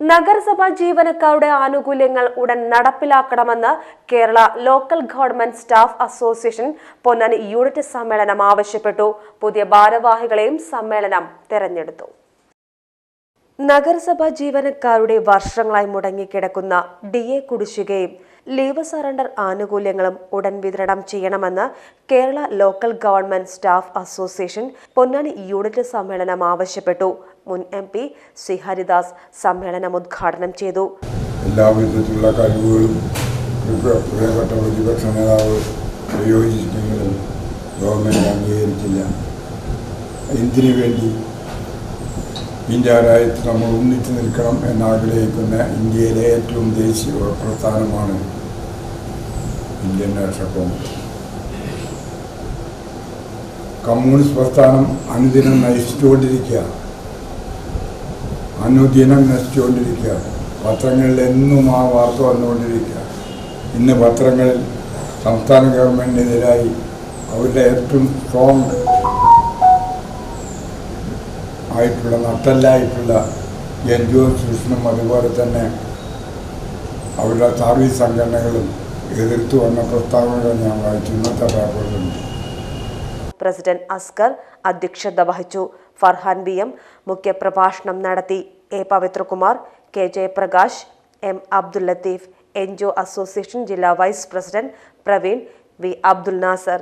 നഗരസഭാ ജീവനക്കാരുടെ ആനുകൂല്യങ്ങൾ ഉടൻ നടപ്പിലാക്കണമെന്ന് Kerala local government staff association Ponnani unit സമ്മേളനം ആവശ്യപ്പെട്ടു. പുതിയ ഭാരവാഹികളെയും സമ്മേളനം തെരഞ്ഞെടുത്തു. നഗരസഭാ ജീവനക്കാരുടെ വർഷങ്ങളായി മുടങ്ങിക്കിടക്കുന്ന ഡി എ കുടിശ്ശികയും ലീവ് സറണ്ടർ ആനുകൂല്യങ്ങളും ഉടൻ വിതരണം ചെയ്യണമെന്ന് Kerala local government staff association Ponnani unit സമ്മേളനം ആവശ്യപ്പെട്ടു. മുൻ എം പി ശ്രീ ഹരിദാസ് സമ്മേളനം ഉദ്ഘാടനം ചെയ്തു. എല്ലാ വിധത്തിലുള്ള കഴിവുകളും പ്രിയ- പ്രിയപ്പെട്ട പ്രതിപക്ഷ നേതാവ് പ്രയോജിച്ചെങ്കിലും ഗവൺമെന്റ് അംഗീകരിച്ചില്ല. എന്തിനു വേണ്ടി? ഇന്ത്യ രാജ്യത്ത് നമ്മൾ ഒന്നിച്ചു നിൽക്കണം എന്നാഗ്രഹിക്കുന്ന ഇന്ത്യയിലെ ഏറ്റവും ദേശീയ പ്രസ്ഥാനമാണ് ഇന്ത്യൻ നാഷണൽ കോൺഗ്രസ്. കമ്മ്യൂണിസ്റ്റ് പ്രസ്ഥാനം അനുദിനം നശിച്ചുകൊണ്ടിരിക്കുക അനുദിനം നശിച്ചുകൊണ്ടിരിക്കുക പത്രങ്ങളിൽ എന്നും ആ വാർത്ത വന്നുകൊണ്ടിരിക്കുക ഇന്ന് പത്രങ്ങളിൽ സംസ്ഥാന ഗവൺമെന്റിനെതിരായി അവരുടെ ഏറ്റവും സ്ട്രോങ് ആയിട്ടുള്ള നട്ടല്ലായിട്ടുള്ള എൻ ജി ഒ ഇൻസ്റ്റിറ്റ്യൂഷനും അതുപോലെ തന്നെ അവരുടെ സർവീസ് സംഘടനകളും എതിർത്തു വന്ന പ്രസ്താവനകൾ ഞാൻ വായിച്ചു. ഇന്നത്തെ പേപ്പറിലുണ്ട്. പ്രസിഡന്റ് അസ്കർ അധ്യക്ഷത വഹിച്ചു. ഫർഹാൻ ബി എം മുഖ്യപ്രഭാഷണം നടത്തി. A Pavithrakumar K Jayaprakash M Abdul Latheef N G O association ജില്ലാ vice president Praveen V Abdul Nasar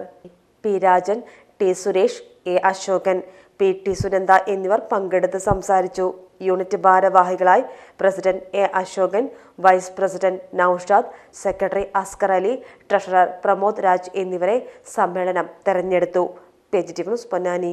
P Rajan T Suresh A Ashokan P T Sunanda എന്നിവർ പങ്കെടുത്ത് സംസാരിച്ചു. യൂണിറ്റ് ഭാരവാഹികളായി president A Ashokan vice president Noushad secretary Askar Ali treasurer Pramod Raj എന്നിവരെ സമ്മേളനം തെരഞ്ഞെടുത്തു. Positive news Ponnani.